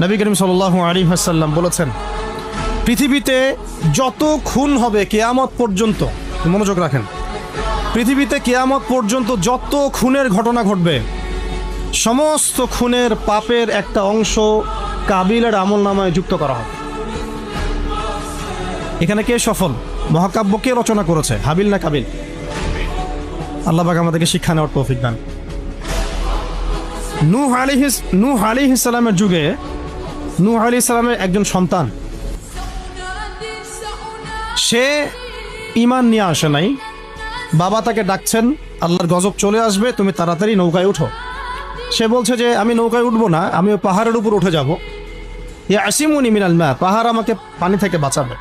নবী করিম সাল আলী হাসাল্লাম বলেছেন, পৃথিবীতে যত খুন হবে কেয়ামত পর্যন্ত মনোযোগ রাখেন, পৃথিবীতে কেয়ামত পর্যন্ত যত খুনের ঘটনা ঘটবে, সমস্ত খুনের পাপের একটা অংশ কাবিলের আমল নামায় যুক্ত করা হবে। এখানে কে সফল? মহাকাব্য কে রচনা করেছে? হাবিল না কাবিল? আল্লাহ পাক আমাদেরকে শিক্ষা নেওয়ার তৌফিক দান। নূহ আলিহিস নূহ আলী ইসলামের যুগে নূহ আলী একজন সন্তান। সে ইমান নিয়ে আসে নাই। বাবা তাকে ডাকছেন, আল্লাহর গজব চলে আসবে, তুমি তাড়াতাড়ি নৌকায় উঠো। সে বলছে যে, আমি নৌকায় উঠবো না, আমি পাহাড়ের উপর উঠে যাব। ইয়া আসিমুনি মিনাল মা, পাহাড় আমাকে পানি থেকে বাঁচাবে।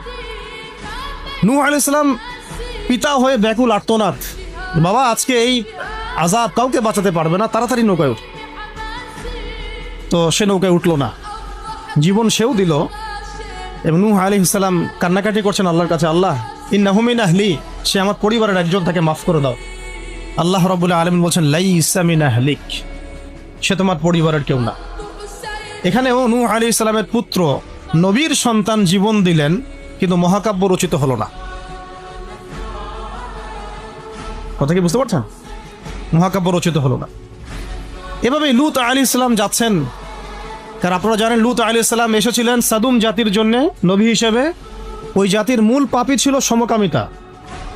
নূহ আলী ইসলাম পিতা হয়ে ব্যাকুল আর্তনাথ বাবা, আজকে এই আজাব কাউকে বাঁচাতে পারবে না, তাড়াতাড়ি নৌকায় উঠ। তো সে নৌকায় উঠল না। জীবন সেও দিল। এবং নূহ আলী ইসলাম কান্নাকাটি করছেন আল্লাহর কাছে, আল্লাহ ইন্নাহুমিন আহলি, সে আমার পরিবারের একজন তাকে মাফ করে দাও। আল্লাহ রবুল্লাহ আলম বলছেন লাই ইসামিন আহলিক, সে তোমার পরিবারের কেউ না। এখানেও নূহ আলী ইসলামের পুত্র নবীর সন্তান জীবন দিলেন, কিন্তু মহাকাব্য রচিত হলো না। কথা কি বুঝতে পারছেন? মহাকাব্য রচিত হলো না। এভাবে লুত আলী ইসলাম যাচ্ছেন কারণ আপনারা জানেন, লুত আলী ইসলাম এসেছিলেন সাদুম জাতির জন্য, নবী হিসেবে। ওই জাতির মূল পাপই ছিল সমকামিতা,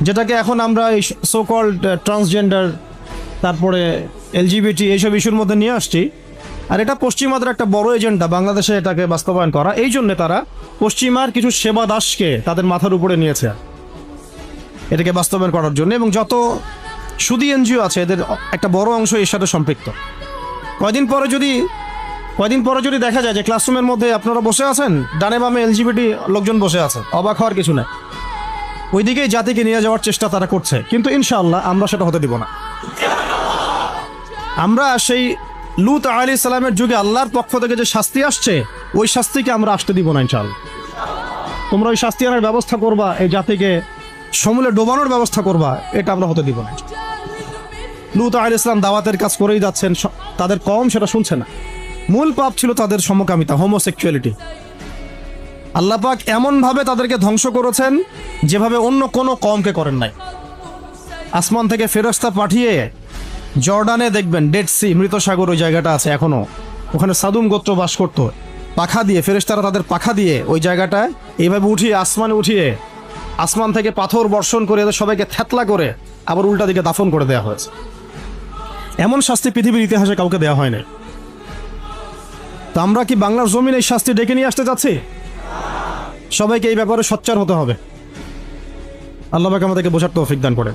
যেটাকে এখন আমরা এই সো কল্ড ট্রান্সজেন্ডার তারপরে এলজিবিটি এইসব ইস্যুর মধ্যে নিয়ে আসছি। আর এটা পশ্চিমাদের একটা বড় এজেন্ডা, বাংলাদেশে এটাকে বাস্তবায়ন করা। এই জন্যে তারা পশ্চিমার কিছু সেবা দাসকে তাদের মাথার উপরে নিয়েছে। এটাকে বাস্তবায়ন করার জন্য। এবং যত সুদী এনজিও আছে, এদের একটা বড় অংশ এর সাথে সম্পৃক্ত। কয়দিন পরে যদি কয়দিন পরে যদি দেখা যায় যে ক্লাসরুমের মধ্যে আপনারা বসে আছেন, ডানে বামে এলজিবিটি লোকজন বসে আছে, অবাক হওয়ার কিছু নেই। ওইদিকেই জাতিকে নিয়ে যাওয়ার চেষ্টা তারা করছে, কিন্তু ইনশাআল্লাহ আমরা সেটা হতে দিব না। আমরা সেই লুত আলী সালামের যুগে আল্লাহর পক্ষ থেকে যে শাস্তি আসছে, ওই শাস্তিকে আমরা আসতে দিব না ইনশাআল্লাহ। তোমরা ওই শাস্তি আনার ব্যবস্থা করবা, এই জাতিকে সমূলে ডোবানোর ব্যবস্থা করবা, এটা আমরা হতে দিব না। লুত আলী ইসলাম দাওয়াতের কাজ করেই যাচ্ছেন তাদের কম সেটা শুনছে না। মূল পাপ ছিল তাদের সমকামিতা হোমোসেক্সুয়ালিটি আল্লাহ পাক এমনভাবে তাদেরকে ধ্বংস করেছেন যেভাবে অন্য কোনো কমকে করেন নাই। আসমান থেকে ফেরস্তা পাঠিয়ে জর্ডানে দেখবেন ডেড সি মৃত সাগর ওই জায়গাটা আছে এখনও। ওখানে সাদুম গোত্র বাস করতো। পাখা দিয়ে, ফেরেশতারা তাদের পাখা দিয়ে ওই জায়গাটায় এইভাবে উঠিয়ে, আসমানে উঠিয়ে আসমান থেকে পাথর বর্ষণ করে এদের সবাইকে থ্যাতলা করে আবার উল্টা দিকে দাফন করে দেওয়া হয়েছে। এমন শাস্তি পৃথিবীর ইতিহাসে কাউকে দেওয়া হয়নি। তা আমরা কি বাংলার জমিন এই শাস্তি ডেকে নিয়ে আসতে চাচ্ছি সবাইকে এই ব্যাপারে সচ্চার হতে হবে। আল্লাহ আমাদেরকে বোঝার তৌফিক দান করে